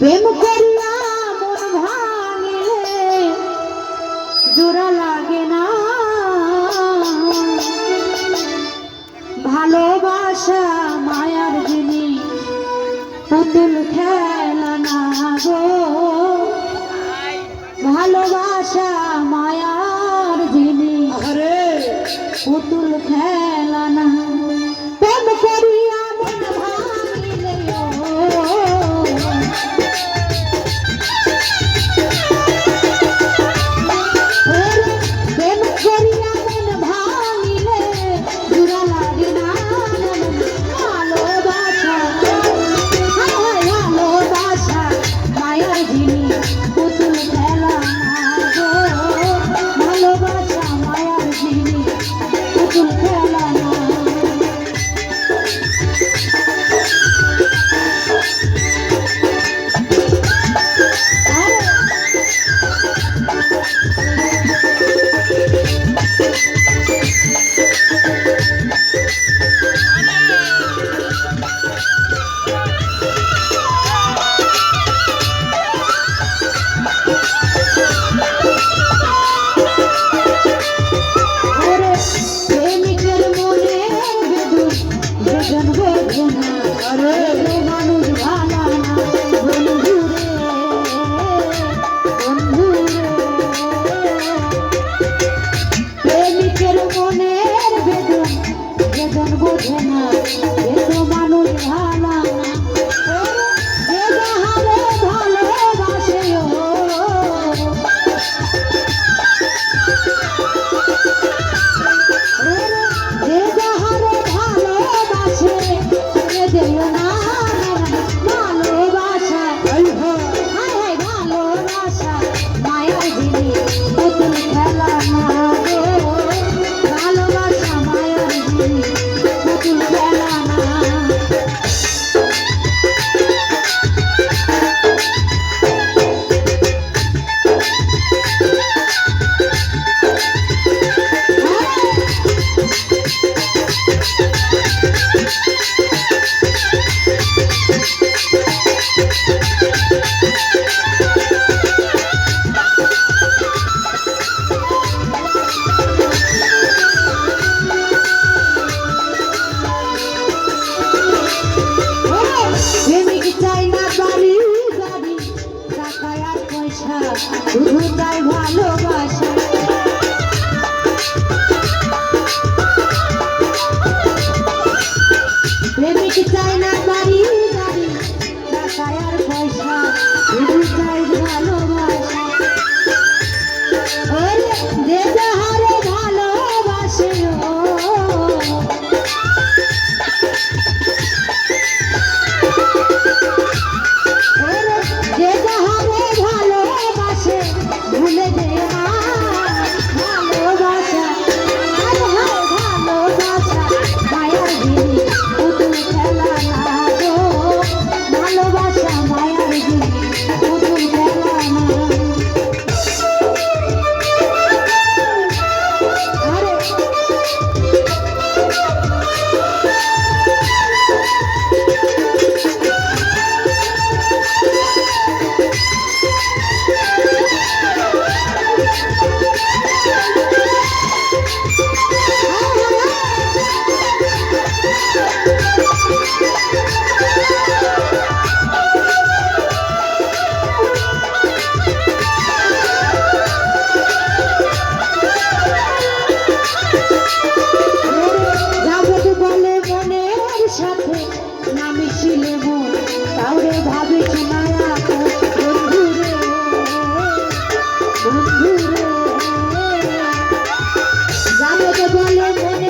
প্রেম করিয়া মন ভাঙিলে জোড়া লাগে না। ভালোবাসা মায়ার জিনিস পুতুল খেলা না গো। ভালোবাসা মায়ার জিনিস পুতুল খেলা 了 বলো মনে